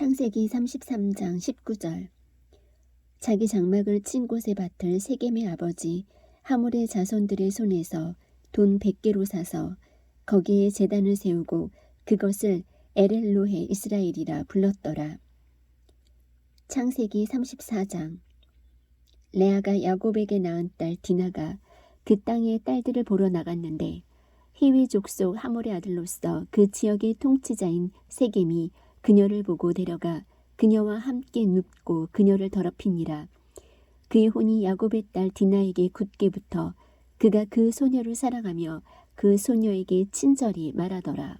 창세기 33장 19절 자기 장막을 친 곳의 밭을 세겜의 아버지 하몰의 자손들의 손에서 돈 100개로 사서 거기에 제단을 세우고 그것을 에렐로해 이스라엘이라 불렀더라. 창세기 34장 레아가 야곱에게 낳은 딸 디나가 그 땅의 딸들을 보러 나갔는데 히위 족속 하몰의 아들로서 그 지역의 통치자인 세겜이 그녀를 보고 데려가 그녀와 함께 눕고 그녀를 더럽히니라. 그의 혼이 야곱의 딸 디나에게 굳게 붙어 그가 그 소녀를 사랑하며 그 소녀에게 친절히 말하더라.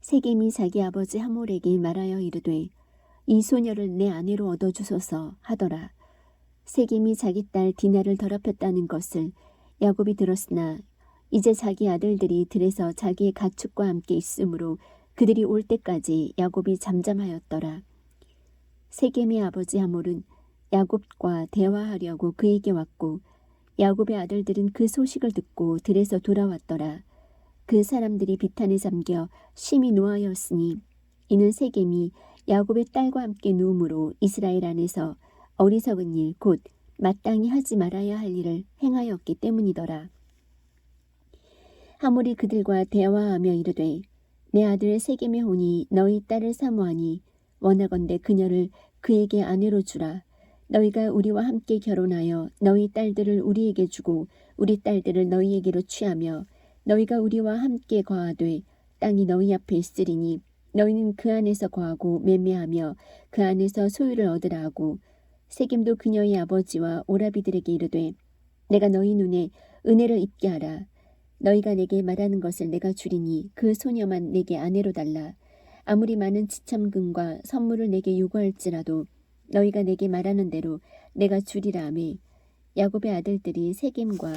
세겜이 자기 아버지 하몰에게 말하여 이르되 이 소녀를 내 아내로 얻어 주소서 하더라. 세겜이 자기 딸 디나를 더럽혔다는 것을 야곱이 들었으나 이제 자기 아들들이 들에서 자기의 가축과 함께 있으므로 그들이 올 때까지 야곱이 잠잠하였더라. 세겜의 아버지 하몰은 야곱과 대화하려고 그에게 왔고 야곱의 아들들은 그 소식을 듣고 들에서 돌아왔더라. 그 사람들이 비탄에 잠겨 심히 노하였으니 이는 세겜이 야곱의 딸과 함께 누움으로 이스라엘 안에서 어리석은 일 곧 마땅히 하지 말아야 할 일을 행하였기 때문이더라. 하몰이 그들과 대화하며 이르되 내 아들 세겜의 혼이 너희 딸을 사모하니 원하건대 그녀를 그에게 아내로 주라. 너희가 우리와 함께 결혼하여 너희 딸들을 우리에게 주고 우리 딸들을 너희에게로 취하며 너희가 우리와 함께 거하되 땅이 너희 앞에 있으리니 너희는 그 안에서 거하고 매매하며 그 안에서 소유를 얻으라 하고 세겜도 그녀의 아버지와 오라비들에게 이르되 내가 너희 눈에 은혜를 입게 하라 너희가 내게 말하는 것을 내가 주리니 그 소녀만 내게 아내로 달라 아무리 많은 지참금과 선물을 내게 요구할지라도 너희가 내게 말하는 대로 내가 주리라 하매 야곱의 아들들이 세겜과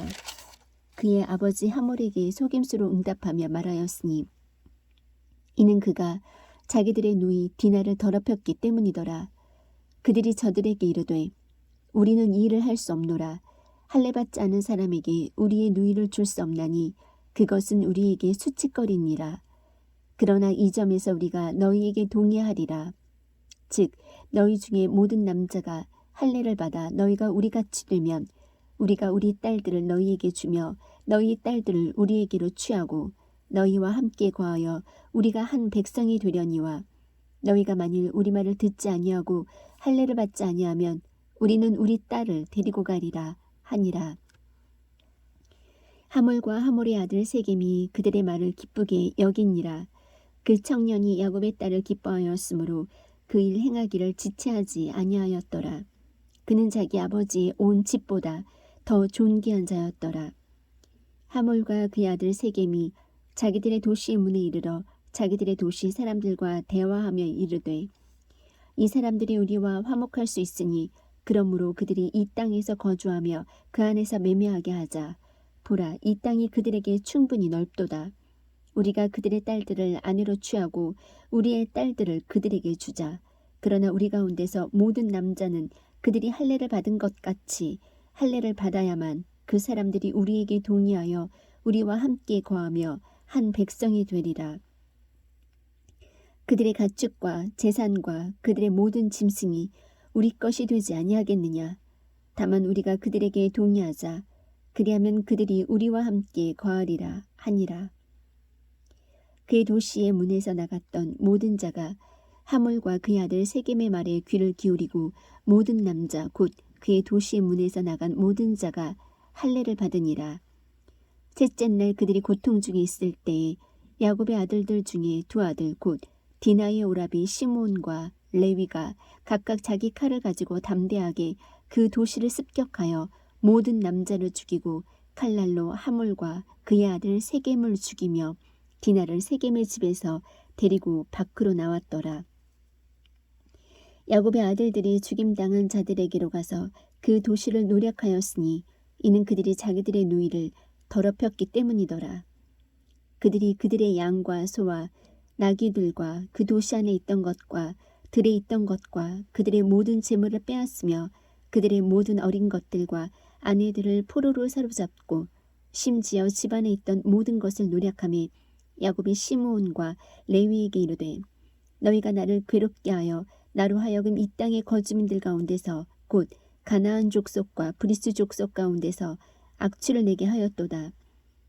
그의 아버지 하몰에게 속임수로 응답하며 말하였으니 이는 그가 자기들의 누이 디나를 더럽혔기 때문이더라. 그들이 저들에게 이르되 우리는 이 일을 할 수 없노라. 할례 받지 않은 사람에게 우리의 누이를 줄 수 없나니 그것은 우리에게 수치거리니라. 그러나 이 점에서 우리가 너희에게 동의하리라. 즉 너희 중에 모든 남자가 할례를 받아 너희가 우리 같이 되면 우리가 우리 딸들을 너희에게 주며 너희 딸들을 우리에게로 취하고 너희와 함께 거하여 우리가 한 백성이 되려니와 너희가 만일 우리 말을 듣지 아니하고 할례를 받지 아니하면 우리는 우리 딸을 데리고 가리라 하니라. 하몰과 하몰의 아들 세겜이 그들의 말을 기쁘게 여기니라. 그 청년이 야곱의 딸을 기뻐하였으므로 그 일 행하기를 지체하지 아니하였더라. 그는 자기 아버지의 온 집보다 더 존귀한 자였더라. 하몰과 그의 아들 세겜이 자기들의 도시의 문에 이르러 자기들의 도시 사람들과 대화하며 이르되 이 사람들이 우리와 화목할 수 있으니 그러므로 그들이 이 땅에서 거주하며 그 안에서 매매하게 하자. 보라, 이 땅이 그들에게 충분히 넓도다. 우리가 그들의 딸들을 아내로 취하고 우리의 딸들을 그들에게 주자. 그러나 우리 가운데서 모든 남자는 그들이 할례를 받은 것 같이 할례를 받아야만 그 사람들이 우리에게 동의하여 우리와 함께 거하며 한 백성이 되리라. 그들의 가축과 재산과 그들의 모든 짐승이 우리 것이 되지 아니하겠느냐. 다만 우리가 그들에게 동의하자. 그리하면 그들이 우리와 함께 거하리라 하니라. 그의 도시의 문에서 나갔던 모든 자가 하몰과 그의 아들 세겜의 말에 귀를 기울이고 모든 남자 곧 그의 도시의 문에서 나간 모든 자가 할례를 받으니라. 셋째 날 그들이 고통 중에 있을 때에 야곱의 아들들 중에 두 아들 곧 디나의 오라비 시몬과 레위가 각각 자기 칼을 가지고 담대하게 그 도시를 습격하여 모든 남자를 죽이고 칼날로 하물과 그의 아들 세겜을 죽이며 디나를 세겜의 집에서 데리고 밖으로 나왔더라. 야곱의 아들들이 죽임당한 자들에게로 가서 그 도시를 노력하였으니 이는 그들이 자기들의 누이를 더럽혔기 때문이더라. 그들이 그들의 양과 소와 나귀들과 그 도시 안에 있던 것과 들에 있던 것과 그들의 모든 재물을 빼앗으며 그들의 모든 어린 것들과 아내들을 포로로 사로잡고 심지어 집안에 있던 모든 것을 노력함에 야곱이 시므온과 레위에게 이르되 너희가 나를 괴롭게 하여 나로 하여금 이 땅의 거주민들 가운데서 곧 가나안 족속과 브리스 족속 가운데서 악취를 내게 하였도다.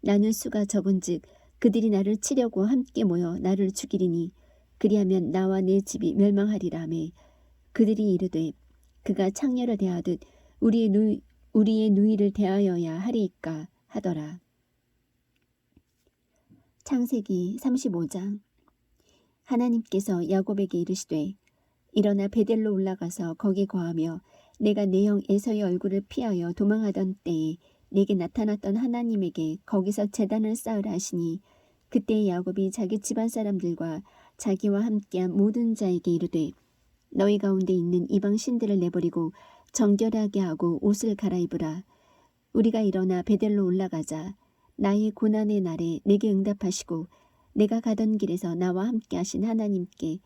나는 수가 적은즉 그들이 나를 치려고 함께 모여 나를 죽이리니 그리하면 나와 내 집이 멸망하리라매 그들이 이르되 그가 창녀를 대하듯 우리의 누이, 우리의 누이를 대하여야 하리이까 하더라. 창세기 35장 하나님께서 야곱에게 이르시되 일어나 베델로 올라가서 거기 거하며 내가 내 형 에서의 얼굴을 피하여 도망하던 때에 내게 나타났던 하나님에게 거기서 재단을 쌓으라 하시니 그때 야곱이 자기 집안 사람들과 자기와 함께한 모든 자에게 이르되 너희 가운데 있는 이방 신들을 내버리고 정결하게 하고 옷을 갈아입으라 우리가 일어나 베델로 올라가자 나의 고난의 날에 내게 응답하시고 내가 가던 길에서 나와 함께 하신 하나님께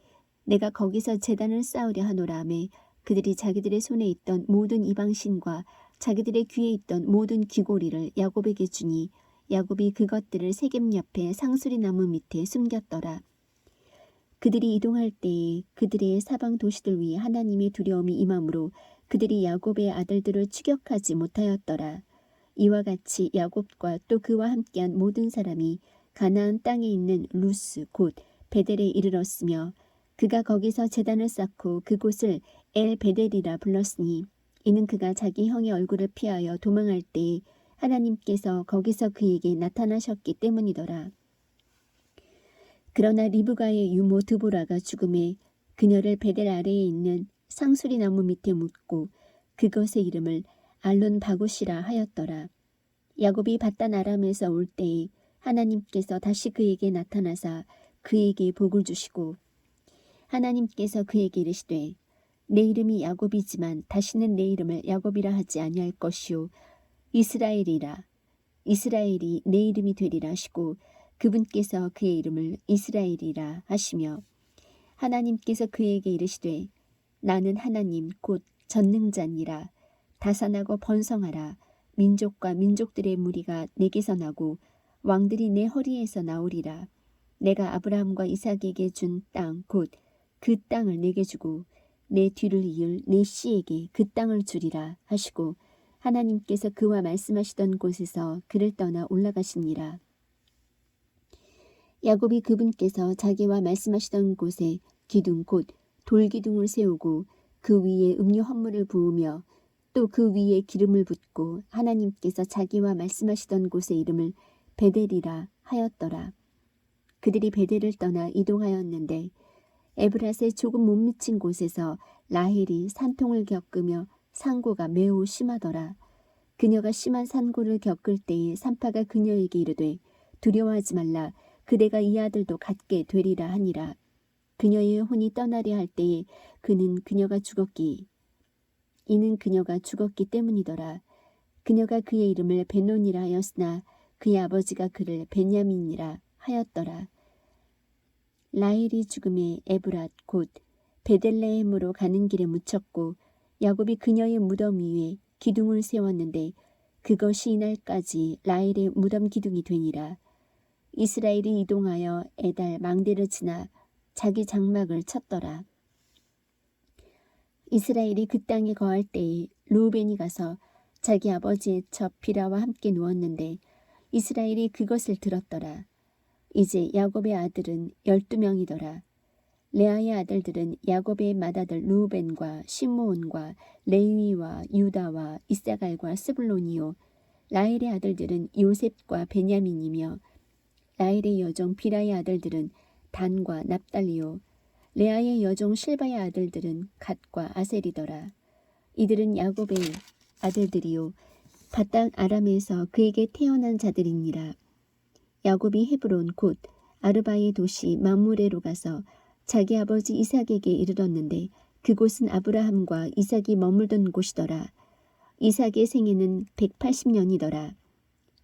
내가 거기서 재단을 쌓으려 하노라 하매 그들이 자기들의 손에 있던 모든 이방신과 자기들의 귀에 있던 모든 귀고리를 야곱에게 주니 야곱이 그것들을 세겜 옆에 상수리 나무 밑에 숨겼더라. 그들이 이동할 때에 그들의 사방 도시들 위에 하나님의 두려움이 임함으로 그들이 야곱의 아들들을 추격하지 못하였더라. 이와 같이 야곱과 또 그와 함께한 모든 사람이 가나안 땅에 있는 루스 곧 베델에 이르렀으며 그가 거기서 재단을 쌓고 그곳을 엘 베델이라 불렀으니 이는 그가 자기 형의 얼굴을 피하여 도망할 때에 하나님께서 거기서 그에게 나타나셨기 때문이더라. 그러나 리브가의 유모 드보라가 죽음에 그녀를 베델 아래에 있는 상수리 나무 밑에 묻고 그것의 이름을 알론 바굿이라 하였더라. 야곱이 바단 아람에서 올 때에 하나님께서 다시 그에게 나타나사 그에게 복을 주시고 하나님께서 그에게 이르시되 내 이름이 야곱이지만 다시는 내 이름을 야곱이라 하지 아니할 것이요 이스라엘이라 이스라엘이 내 이름이 되리라 하시고 그분께서 그의 이름을 이스라엘이라 하시며 하나님께서 그에게 이르시되 나는 하나님 곧 전능자니라. 다산하고 번성하라. 민족과 민족들의 무리가 내게서 나고 왕들이 내 허리에서 나오리라. 내가 아브라함과 이삭에게 준 땅 곧 그 땅을 내게 주고 내 뒤를 이을 내 씨에게 그 땅을 주리라 하시고 하나님께서 그와 말씀하시던 곳에서 그를 떠나 올라가시니라. 야곱이 그분께서 자기와 말씀하시던 곳에 기둥 곧 돌기둥을 세우고 그 위에 음료 헌물을 부으며 또 그 위에 기름을 붓고 하나님께서 자기와 말씀하시던 곳의 이름을 베델이라 하였더라. 그들이 베델을 떠나 이동하였는데 에브라스에 조금 못 미친 곳에서 라헬이 산통을 겪으며 산고가 매우 심하더라. 그녀가 심한 산고를 겪을 때에 산파가 그녀에게 이르되 두려워하지 말라 그대가 이 아들도 갖게 되리라 하니라. 그녀의 혼이 떠나려 할 때에 그는 그녀가 죽었기 이는 그녀가 죽었기 때문이더라. 그녀가 그의 이름을 베논이라 하였으나 그의 아버지가 그를 베냐민이라 하였더라. 라헬이 죽음에 에브랏 곧 베델레헴으로 가는 길에 묻혔고 야곱이 그녀의 무덤 위에 기둥을 세웠는데 그것이 이날까지 라헬의 무덤 기둥이 되니라. 이스라엘이 이동하여 에달 망대를 지나 자기 장막을 쳤더라. 이스라엘이 그 땅에 거할 때에 루벤이 가서 자기 아버지의 첩 비라와 함께 누웠는데 이스라엘이 그것을 들었더라. 이제 야곱의 아들은 열두 명이더라. 레아의 아들들은 야곱의 맏아들 루벤과 시므온과 레위와 유다와 이사갈과 스불론이요 라헬의 아들들은 요셉과 베냐민이며 라헬의 여종 비라의 아들들은 단과 납달리요 레아의 여종 실바의 아들들은 갓과 아셀이더라. 이들은 야곱의 아들들이요 바땅 아람에서 그에게 태어난 자들이니라. 야곱이 헤브론 곧 아르바의 도시 마무레로 가서 자기 아버지 이삭에게 이르렀는데 그곳은 아브라함과 이삭이 머물던 곳이더라. 이삭의 생애는 180년이더라.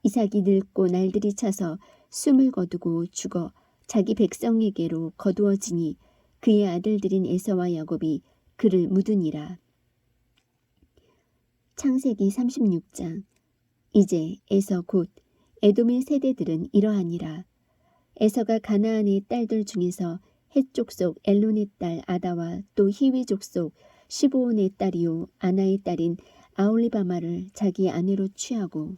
이삭이 늙고 날들이 차서 숨을 거두고 죽어 자기 백성에게로 거두어지니 그의 아들들인 에서와 야곱이 그를 묻으니라. 창세기 36장 이제 에서 곧 에돔의 세대들은 이러하니라. 에서가 가나안의 딸들 중에서 헷 족 속 엘론의 딸 아다와 또 히위 족 속 시보온의 딸이요 아나의 딸인 아올리바마를 자기 아내로 취하고